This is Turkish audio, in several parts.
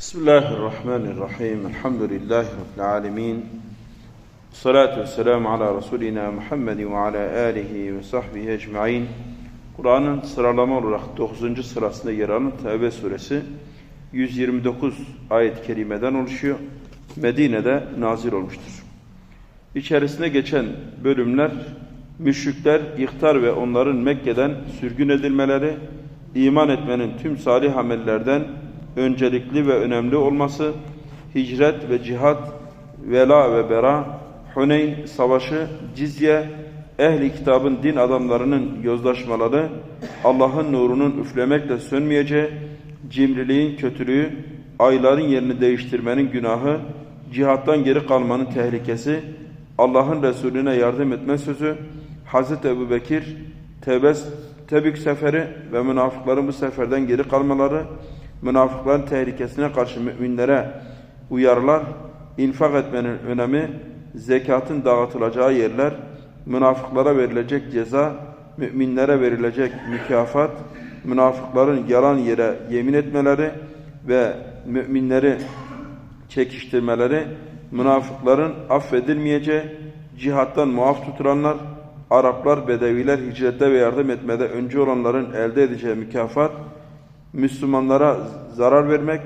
Bismillahirrahmanirrahim. Elhamdülillahi Rabbil alemin. Salatu vesselamu ala Resulina Muhammedin ve ala alihi ve sahbihi ecma'in. Kur'an'ın sıralama olarak 9. sırasında yer alan Tevbe suresi 129 ayet-i kerimeden oluşuyor. Medine'de nazil olmuştur. İçerisinde geçen bölümler müşrikler, ihtar ve onların Mekke'den sürgün edilmeleri, iman etmenin tüm salih amellerden öncelikli ve önemli olması, hicret ve cihat, vela ve bera, Huneyn savaşı, cizye, ehli kitabın din adamlarının yozlaşmaları, Allah'ın nurunun üflemekle sönmeyeceği, cimriliğin kötülüğü, ayların yerini değiştirmenin günahı, cihattan geri kalmanın tehlikesi, Allah'ın Resulüne yardım etme sözü, Hazreti Ebu Bekir, Tebes, Tebük seferi ve münafıkların bu seferden geri kalmaları, münafıkların tehlikesine karşı müminlere uyarılar, infak etmenin önemi, zekatın dağıtılacağı yerler, münafıklara verilecek ceza, müminlere verilecek mükafat, münafıkların yalan yere yemin etmeleri ve müminleri çekiştirmeleri, münafıkların affedilmeyeceği, cihattan muaf tutulanlar, Araplar, Bedeviler hicrette ve yardım etmede önce olanların elde edeceği mükafat, Müslümanlara zarar vermek,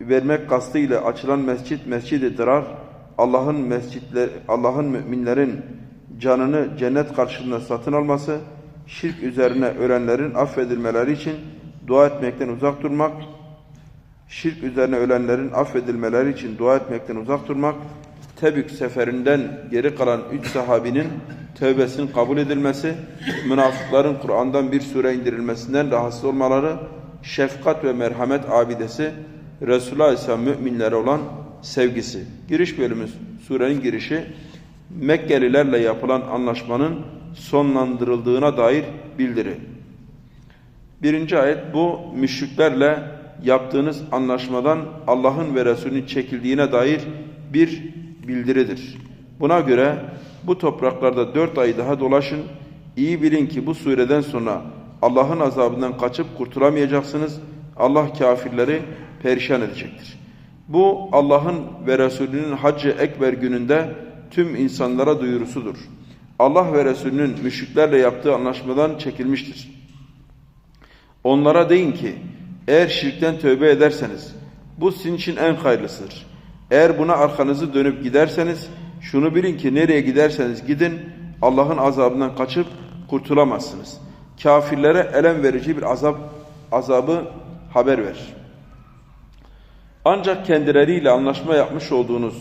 vermek kastıyla açılan mescit mescid-i dirar, Allah'ın mescitler, Allah'ın müminlerin canını cennet karşılığında satın alması, şirk üzerine ölenlerin affedilmeleri için dua etmekten uzak durmak, şirk üzerine ölenlerin affedilmeleri için dua etmekten uzak durmak, Tebük seferinden geri kalan üç sahabinin tövbesinin kabul edilmesi, münafıkların Kur'an'dan bir sure indirilmesinden rahatsız olmaları, şefkat ve merhamet abidesi, Resulullah ise müminlere olan sevgisi. Giriş bölümü, surenin girişi, Mekkelilerle yapılan anlaşmanın sonlandırıldığına dair bildiri. Birinci ayet bu müşriklerle yaptığınız anlaşmadan Allah'ın ve Resulünün çekildiğine dair bir bildiridir. Buna göre bu topraklarda dört ay daha dolaşın. İyi bilin ki bu sureden sonra Allah'ın azabından kaçıp kurtulamayacaksınız. Allah kafirleri perişan edecektir. Bu Allah'ın ve Resulünün Haccı Ekber gününde tüm insanlara duyurusudur. Allah ve Resulünün müşriklerle yaptığı anlaşmadan çekilmiştir. Onlara deyin ki eğer şirkten tövbe ederseniz bu sizin için en hayırlısıdır. Eğer buna arkanızı dönüp giderseniz şunu bilin ki nereye giderseniz gidin Allah'ın azabından kaçıp kurtulamazsınız. Kafirlere elem verici bir azap azabı haber ver. Ancak kendileriyle anlaşma yapmış olduğunuz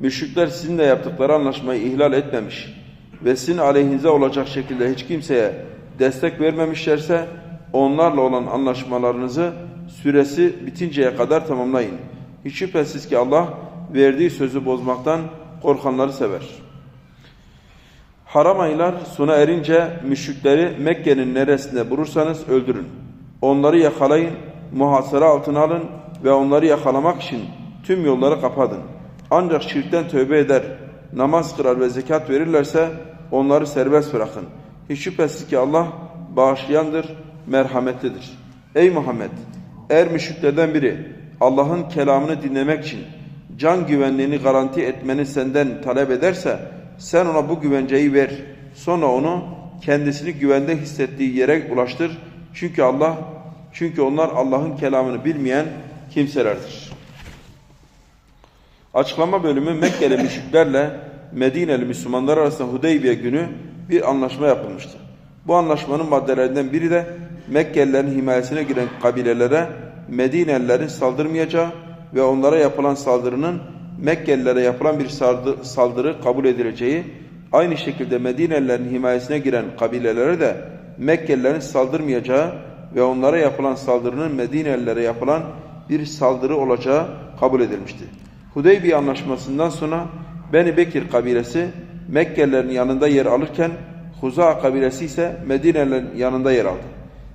müşrikler sizinle yaptıkları anlaşmayı ihlal etmemiş ve sizin aleyhinize olacak şekilde hiç kimseye destek vermemişlerse onlarla olan anlaşmalarınızı süresi bitinceye kadar tamamlayın. Hiç şüphesiz ki Allah verdiği sözü bozmaktan korkanları sever. Haram aylar sona erince müşrikleri Mekke'nin neresinde bulursanız öldürün. Onları yakalayın, muhasara altına alın ve onları yakalamak için tüm yolları kapatın. Ancak şirkten tövbe eder, namaz kırar ve zekat verirlerse onları serbest bırakın. Hiç şüphesiz ki Allah bağışlayandır, merhametlidir. Ey Muhammed! Eğer müşriklerden biri Allah'ın kelamını dinlemek için can güvenliğini garanti etmeni senden talep ederse sen ona bu güvenceyi ver. Sonra onu kendisini güvende hissettiği yere ulaştır. Çünkü Allah çünkü onlar Allah'ın kelamını bilmeyen kimselerdir. Açıklama bölümü Mekkeli müşriklerle Medineli Müslümanlar arasında Hudeybiye günü bir anlaşma yapılmıştı. Bu anlaşmanın maddelerinden biri de Mekkelilerin himayesine giren kabilelere Medinelilerin saldırmayacağı ve onlara yapılan saldırının Mekkelilere yapılan bir saldırı kabul edileceği, aynı şekilde Medinelilerin himayesine giren kabilelere de Mekkelilerin saldırmayacağı ve onlara yapılan saldırının Medinelilere yapılan bir saldırı olacağı kabul edilmişti. Hudeybiye anlaşmasından sonra Beni Bekir kabilesi Mekkelilerin yanında yer alırken Huza kabilesi ise Medinelilerin yanında yer aldı.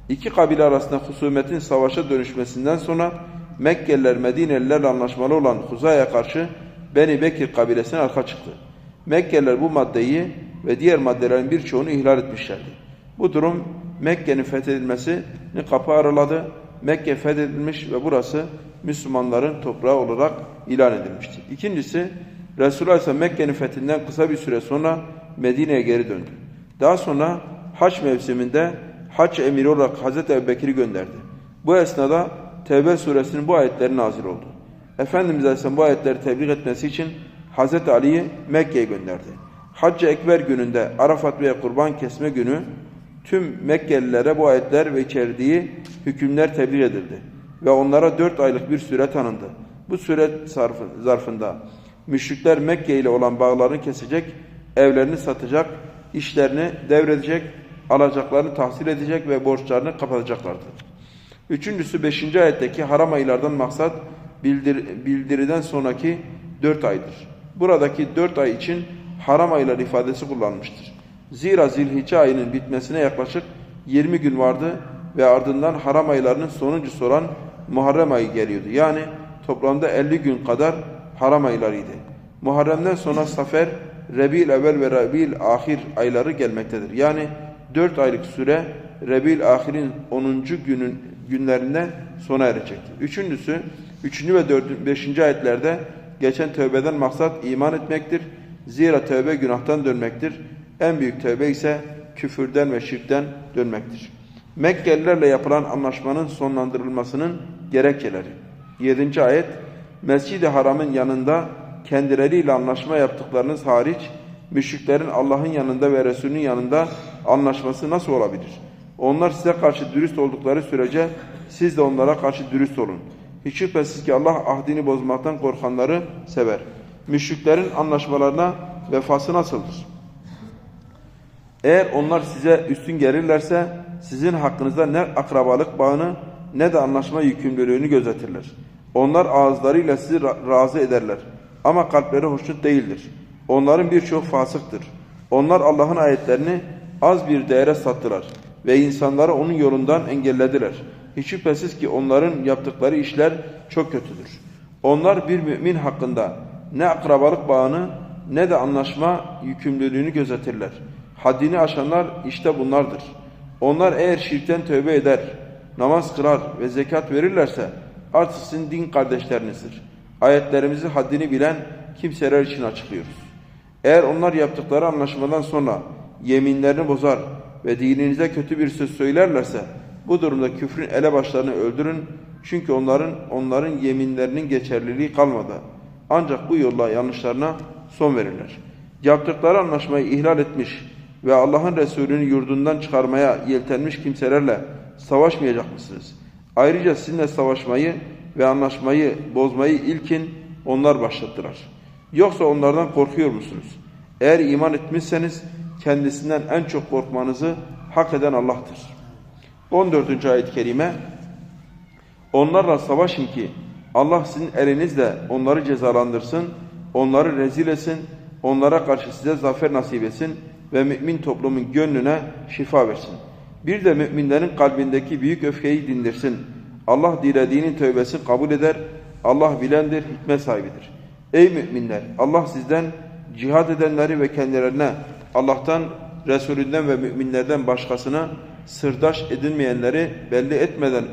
İki kabile arasında husumetin savaşa dönüşmesinden sonra Mekkeliler Medinelilerle anlaşmalı olan Huza'ya karşı Beni Bekir kabilesine arka çıktı. Mekkeliler bu maddeyi ve diğer maddelerin birçoğunu ihlal etmişlerdi. Bu durum Mekke'nin fethedilmesini kapı araladı. Mekke fethedilmiş ve burası Müslümanların toprağı olarak ilan edilmiştir. İkincisi Resulullah Aleyhisselam Mekke'nin fethinden kısa bir süre sonra Medine'ye geri döndü. Daha sonra haç mevsiminde haç emiri olarak Hazreti Ebubekir'i gönderdi. Bu esnada Tevbe suresinin bu ayetleri nazil oldu. Efendimiz Aleyhisselam bu ayetleri tebliğ etmesi için Hazreti Ali'yi Mekke'ye gönderdi. Hac-ı Ekber gününde Arafat ve Kurban Kesme günü tüm Mekkelilere bu ayetler ve içerdiği hükümler tebliğ edildi. Ve onlara dört aylık bir süre tanındı. Bu süre zarfı- zarfında müşrikler Mekke ile olan bağlarını kesecek, evlerini satacak, işlerini devredecek, alacaklarını tahsil edecek ve borçlarını kapatacaklardı. Üçüncüsü beşinci ayetteki haram aylardan maksat bildir, bildiriden sonraki dört aydır. Buradaki dört ay için haram aylar ifadesi kullanmıştır. Zira zilhicce ayının bitmesine yaklaşık 20 gün vardı ve ardından haram aylarının sonuncusu olan Muharrem ayı geliyordu. Yani toplamda 50 gün kadar haram aylarıydı. Muharrem'den sonra Safer, Rebil evvel ve Rebil ahir ayları gelmektedir. Yani 4 aylık süre Rebil ahirin 10. günün günlerinde sona erecektir. Üçüncüsü, 3. ve 4. 5. ayetlerde geçen tövbeden maksat iman etmektir. Zira tövbe günahtan dönmektir. En büyük tövbe ise küfürden ve şirkten dönmektir. Mekkelilerle yapılan anlaşmanın sonlandırılmasının gerekçeleri. 7. ayet Mescid-i Haram'ın yanında kendileriyle anlaşma yaptıklarınız hariç müşriklerin Allah'ın yanında ve Resulünün yanında anlaşması nasıl olabilir? Onlar size karşı dürüst oldukları sürece siz de onlara karşı dürüst olun. Hiç şüphesiz ki Allah ahdini bozmaktan korkanları sever. Müşriklerin anlaşmalarına vefası nasıldır? Eğer onlar size üstün gelirlerse sizin hakkınızda ne akrabalık bağını ne de anlaşma yükümlülüğünü gözetirler. Onlar ağızlarıyla sizi ra- razı ederler ama kalpleri hoşnut değildir. Onların birçok fasıktır. Onlar Allah'ın ayetlerini az bir değere sattılar ve insanları onun yolundan engellediler. Hiç şüphesiz ki onların yaptıkları işler çok kötüdür. Onlar bir mümin hakkında ne akrabalık bağını ne de anlaşma yükümlülüğünü gözetirler. Haddini aşanlar işte bunlardır. Onlar eğer şirkten tövbe eder, namaz kılar ve zekat verirlerse artık sizin din kardeşlerinizdir. Ayetlerimizi haddini bilen kimseler için açıklıyoruz. Eğer onlar yaptıkları anlaşmadan sonra yeminlerini bozar ve dininize kötü bir söz söylerlerse bu durumda küfrün elebaşlarını öldürün. Çünkü onların onların yeminlerinin geçerliliği kalmadı. Ancak bu yolla yanlışlarına son verirler. Yaptıkları anlaşmayı ihlal etmiş ve Allah'ın Resulü'nü yurdundan çıkarmaya yeltenmiş kimselerle savaşmayacak mısınız? Ayrıca sizinle savaşmayı ve anlaşmayı bozmayı ilkin onlar başlattılar. Yoksa onlardan korkuyor musunuz? Eğer iman etmişseniz kendisinden en çok korkmanızı hak eden Allah'tır. 14. ayet-i kerime Onlarla savaşın ki Allah sizin elinizle onları cezalandırsın, onları rezil etsin, onlara karşı size zafer nasip etsin ve mümin toplumun gönlüne şifa versin. Bir de müminlerin kalbindeki büyük öfkeyi dindirsin. Allah dilediğinin tövbesini kabul eder. Allah bilendir, hikmet sahibidir. Ey müminler! Allah sizden cihad edenleri ve kendilerine Allah'tan, Resulünden ve müminlerden başkasına sırdaş edinmeyenleri belli etmeden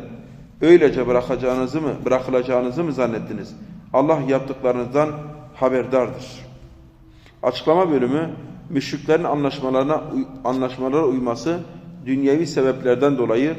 öylece bırakacağınızı mı, bırakılacağınızı mı zannettiniz? Allah yaptıklarınızdan haberdardır. Açıklama bölümü müşriklerin anlaşmalarına anlaşmalara uyması dünyevi sebeplerden dolayı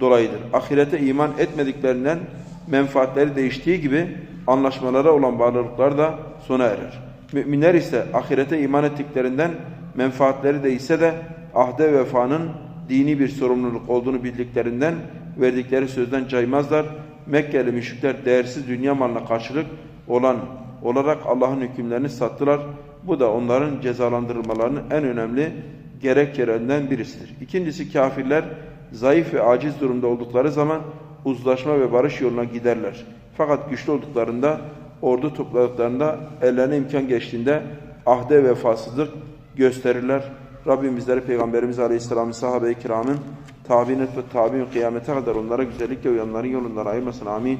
dolayıdır. Ahirete iman etmediklerinden menfaatleri değiştiği gibi anlaşmalara olan bağlılıklar da sona erer. Müminler ise ahirete iman ettiklerinden menfaatleri değişse de ahde vefanın dini bir sorumluluk olduğunu bildiklerinden verdikleri sözden caymazlar. Mekkeli müşrikler değersiz dünya malına karşılık olan olarak Allah'ın hükümlerini sattılar. Bu da onların cezalandırılmalarının en önemli gerekçelerinden birisidir. İkincisi kafirler zayıf ve aciz durumda oldukları zaman uzlaşma ve barış yoluna giderler. Fakat güçlü olduklarında, ordu topladıklarında, ellerine imkan geçtiğinde ahde vefasızlık gösterirler. Rabbim bizleri Peygamberimiz Aleyhisselam'ın sahabe-i kiramın tabi'in ve tabi'in kıyamete kadar onlara güzellikle uyanların yolundan ayırmasın. Amin.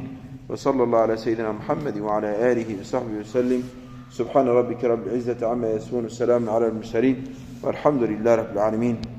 Ve sallallahu aleyhi seyyidina Muhammed ve ala alihi ve sahbihi ve sellim. Subhane rabbike rabbil izzeti amma yasifun. Selamun alel murselin. Velhamdülillahi rabbil alemin.